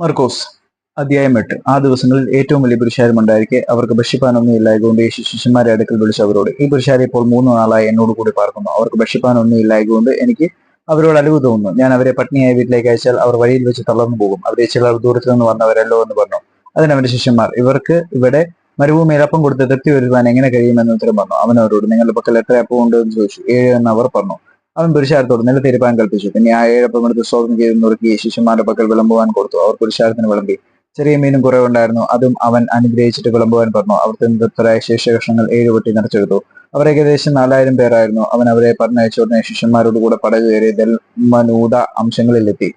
മർക്കോസ് അധ്യായം എട്ട്. ആ ദിവസങ്ങളിൽ ഏറ്റവും വലിയ പുരുഷാരമുണ്ടായിരിക്കെ അവർക്ക് ഭക്ഷിപ്പാനൊന്നും ഇല്ലായതുകൊണ്ട് യേശു ശിഷ്യന്മാരെ അടുക്കൽ വിളിച്ചു അവരോട് ഈ പുരുഷാരെ ഇപ്പോൾ മൂന്ന് നാളായി എന്നോട് കൂടി പാർക്കുന്നു. അവർക്ക് ഭക്ഷിപ്പാനൊന്നും ഇല്ലായതുകൊണ്ട് എനിക്ക് അവരോട് അലിവ് തോന്നുന്നു. ഞാൻ അവരെ പട്ടിണിയായ വീട്ടിലേക്ക് അയച്ചാൽ അവർ വഴിയിൽ വെച്ച് തളർന്നു പോകും. അവരെ ചിലർ ദൂരത്തു നിന്ന് വന്നവരല്ലോ എന്ന് പറഞ്ഞു. അതിന് അവന്റെ ശിഷ്യന്മാർ ഇവർക്ക് ഇവിടെ മരുഭൂമിയിൽ അപ്പം കൊടുത്ത് തൃപ്തി വരുത്താൻ എങ്ങനെ കഴിയുമെന്ന് ഉത്തരം പറഞ്ഞു. അവൻ അവരോട് നിങ്ങളുടെ പക്കൽ എത്ര അപ്പം ഉണ്ട് എന്ന് ചോദിച്ചു. ഏഴ് എന്ന് അവർ പറഞ്ഞു. അവൻ പുരുഷാരത്തോട് നല്ല തീരുമാനം കൽപ്പിച്ചു. പിന്നെ ആ ഏഴപ്പം എടുത്ത് സ്തോത്രം ചെയ്ത് നുറുക്കി ശിശുമാരുടെ പക്കൽ വിളമ്പുവാൻ കൊടുത്തു. അവർ പുരുഷാരത്തിന് വിളമ്പി. ചെറിയ മീനും കുറവുണ്ടായിരുന്നു. അതും അവൻ അനുഗ്രഹിച്ചിട്ട് വിളമ്പുവാൻ പറഞ്ഞു. അവർ തൃപ്തരായ ശേഷകഷ്ണങ്ങൾ ഏഴ് പൊട്ടി നിറച്ചെടുത്തു. അവർ ഏകദേശം നാലായിരം പേരായിരുന്നു. അവൻ അവരെ പറഞ്ഞയച്ച ഉടനെ ശിഷ്യന്മാരോട് കൂടെ പടക് കയറി ദൽമനൂത അംശങ്ങളിലെത്തി.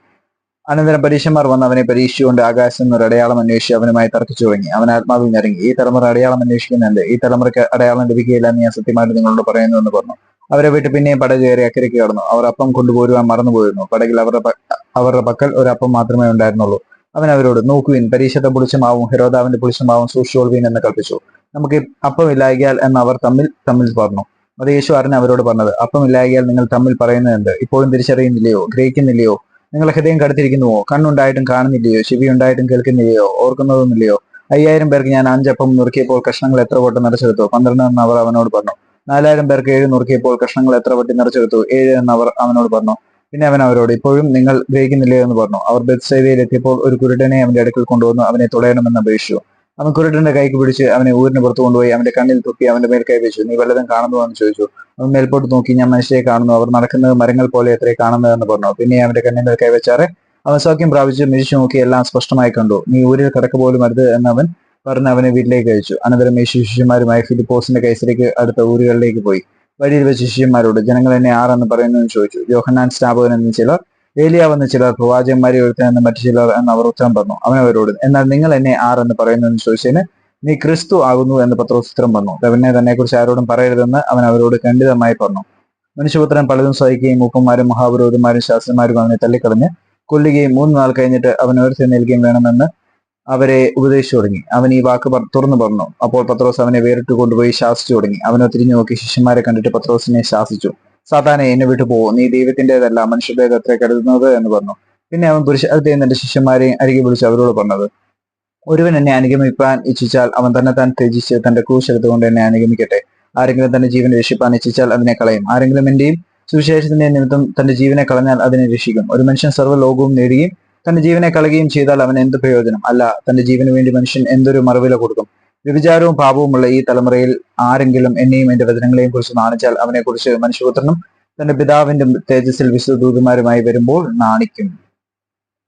അനന്തരം പരീക്ഷന്മാർ വന്ന് അവനെ പരീക്ഷിച്ചുകൊണ്ട് ആകാശം എന്നൊരു അടയാളം അന്വേഷിച്ച് അവനുമായി തർക്കിച്ചു തുടങ്ങി. അവൻ ആത്മാവിൽ നിറങ്ങി ഈ തലമുറ അടയാളം അന്വേഷിക്കുന്നുണ്ട്. ഈ തലമുറയ്ക്ക് അടയാളം ലഭിക്കുകയില്ല എന്ന് ഞാൻ സത്യമായിട്ട് നിങ്ങളോട് പറയുന്നു എന്ന് പറഞ്ഞു. അവരെ വീട്ടിൽ പിന്നെയും പട കയറി അക്കരയ്ക്ക് കടന്നു. അവർ അപ്പം കൊണ്ടുപോരുവാൻ മറന്നുപോയിരുന്നു. പടകിൽ അവരുടെ അവരുടെ പക്കൽ ഒരു അപ്പം മാത്രമേ ഉണ്ടായിരുന്നുള്ളൂ. അവൻ അവരോട് നോക്കുവിൻ പരീക്ഷത്തെ പുളിച്ചമാവും ഹെരോദാവിന്റെ പുളിച്ചമാവും സൂക്ഷിച്ചോൾവീൻ എന്ന് കൽപ്പിച്ചു. നമുക്ക് അപ്പമില്ലായികയാൽ എന്ന് അവർ തമ്മിൽ തമ്മിൽ പറഞ്ഞു. അത് യേശു അറിഞ്ഞ അവരോട് പറഞ്ഞത് അപ്പം ഇല്ലായികയാൽ നിങ്ങൾ തമ്മിൽ പറയുന്നത് എന്ത്? ഇപ്പോഴും തിരിച്ചറിയുന്നില്ലയോ? ഗ്രഹിക്കുന്നില്ലയോ? നിങ്ങളെ ഹൃദയം കടുത്തിരിക്കുന്നുവോ? കണ്ണുണ്ടായിട്ടും കാണുന്നില്ലയോ? ചെവി ഉണ്ടായിട്ടും കേൾക്കുന്നില്ലയോ? ഓർക്കുന്നതൊന്നുമില്ലയോ? അയ്യായിരം പേർക്ക് ഞാൻ അഞ്ചപ്പം നുറുക്കിയപ്പോൾ കഷ്ണങ്ങൾ എത്ര കോട്ടം നിറച്ചെടുത്തു? പന്ത്രണ്ട് എന്ന് അവർ അവനോട് പറഞ്ഞു. നാലായിരം പേർക്ക് ഏഴ് നുറുക്കിയപ്പോൾ കഷ്ണങ്ങൾ എത്ര വട്ടി നിറച്ചെടുത്തു? ഏഴ് എന്ന് അവർ അവനോട് പറഞ്ഞു. പിന്നെ അവൻ അവരോട് ഇപ്പോഴും നിങ്ങൾ ഗ്രഹിക്കുന്നില്ലേ? എന്ന് പറഞ്ഞു. അവർ ബെത്സൈദയിൽ എത്തിയപ്പോൾ ഒരു കുരുടനെ അവന്റെ അടുക്കൽ കൊണ്ടുവന്നു അവനെ തുളയണമെന്ന് അപേക്ഷിച്ചു. അവൻ കുരുടന്റെ കൈക്ക് പിടിച്ച് അവനെ ഊരിന് പുറത്തു കൊണ്ടുപോയി അവന്റെ കണ്ണിൽ തുപ്പി അവന്റെ മേൽ കൈ വെച്ചു. നീ വല്ലതും കാണുന്നുവോ എന്ന് ചോദിച്ചു. അവൻ മേൽപോട്ട് നോക്കി ഞാൻ മനുഷ്യരെ കാണുന്നു. അവർ നടക്കുന്നത് മരങ്ങൾ പോലെ എത്രേ കാണുന്നതെന്ന് പറഞ്ഞു. പിന്നെ അവന്റെ കണ്ണിന്മേൽ കൈവച്ചാറെ അവൻ സൗഖ്യം പ്രാപിച്ച് മിരിച്ചു നോക്കി എല്ലാം സ്പഷ്ടമായി കണ്ടു. നീ ഊരിൽ കിടക്ക പോലും അരുത് എന്ന് അവൻ പറഞ്ഞ് അവനെ വീട്ടിലേക്ക് അയച്ചു. അനന്തരം ഈ ശിഷ്യന്മാരുമായി ഫിലിപ്പോസിന്റെ കൈസരിക്ക് അടുത്ത ഊരുകളിലേക്ക് പോയി. വഴിയിൽ വെച്ച് ശിഷ്യന്മാരോട് ജനങ്ങൾ എന്നെ ആരെന്ന് പറയുന്നതെന്ന് ചോദിച്ചു. യോഹന്നാൻ സ്നാപകൻ എന്ന് ചിലർ ഏലിയാവെന്ന് ചിലർ പ്രവാചകന്മാരെ ഒരുത്തനെന്ന് മറ്റു ചിലർ എന്ന് അവർ ഉത്തരം പറഞ്ഞു. അവനവരോട് എന്നാൽ നിങ്ങൾ എന്നെ ആരെന്ന് പറയുന്നതെന്ന് ചോദിച്ചതിന് നീ ക്രിസ്തു ആകുന്നു എന്ന് പത്രോസ് ഉത്തരം പറഞ്ഞു. അവനെ തന്നെ കുറിച്ച് ആരോടും പറയരുതെന്ന് അവൻ അവരോട് ഖണ്ഡിതമായി പറഞ്ഞു. മനുഷ്യപുത്രൻ പലതും സഹിക്കുകയും മൂപ്പന്മാരും മഹാപുരോഹിതന്മാരും ശാസ്ത്രന്മാരും അവനെ തള്ളിക്കളഞ്ഞ് കൊല്ലുകയും മൂന്ന് നാൾ കഴിഞ്ഞിട്ട് അവൻ നൽകുകയും വേണമെന്ന് അവരെ ഉപദേശിച്ചു തുടങ്ങി. അവൻ ഈ വാക്ക് തുറന്നു പറഞ്ഞു. അപ്പോൾ പത്രോസ് അവനെ വേറിട്ട് കൊണ്ടുപോയി ശാസിച്ചു തുടങ്ങി. അവനെ തിരിഞ്ഞു നോക്കി ശിഷ്യന്മാരെ കണ്ടിട്ട് പത്രോസിനെ ശാസിച്ചു. സാധാരണ എന്നെ വിട്ടു പോകും നീ ദൈവത്തിന്റേതല്ല മനുഷ്യരുടേത് അത്ര കരുതുന്നത് എന്ന് പറഞ്ഞു. പിന്നെ അവൻ പുരുഷത്തെ തന്റെ ശിഷ്യന്മാരെ അരികെ വിളിച്ച് അവരോട് പറഞ്ഞത് ഒരുവൻ എന്നെ അനുഗമിപ്പാൻ ഇച്ഛിച്ചാൽ അവൻ തന്നെ താൻ ത്യജിച്ച് തന്റെ ക്രൂശെടുത്തുകൊണ്ട് എന്നെ അനുഗമിക്കട്ടെ. ആരെങ്കിലും തന്റെ ജീവനെ രക്ഷിപ്പാൻ ഇച്ഛിച്ചാൽ അതിനെ കളയും. ആരെങ്കിലും എന്റെയും സുവിശേഷത്തിന്റെ നിമിത്തം തന്റെ ജീവനെ കളഞ്ഞാൽ അതിനെ രക്ഷിക്കും. ഒരു മനുഷ്യൻ സർവ ലോകവും നേടുകയും തന്റെ ജീവനെ കളയുകയും ചെയ്താൽ അവൻ എന്ത് പ്രയോജനം? അല്ല തന്റെ ജീവന് വേണ്ടി മനുഷ്യൻ എന്തൊരു മറുവില കൊടുക്കും? വ്യഭിചാരവും പാപവുമുള്ള ഈ തലമുറയിൽ ആരെങ്കിലും എന്നെയും എന്റെ വചനങ്ങളെയും കുറിച്ച് നാണിച്ചാൽ അവനെ കുറിച്ച് മനുഷ്യപുത്രനും തന്റെ പിതാവിന്റെ തേജസ്സിൽ വിശുദ്ധ ദൂതന്മാരുമായി വരുമ്പോൾ നാണിക്കും.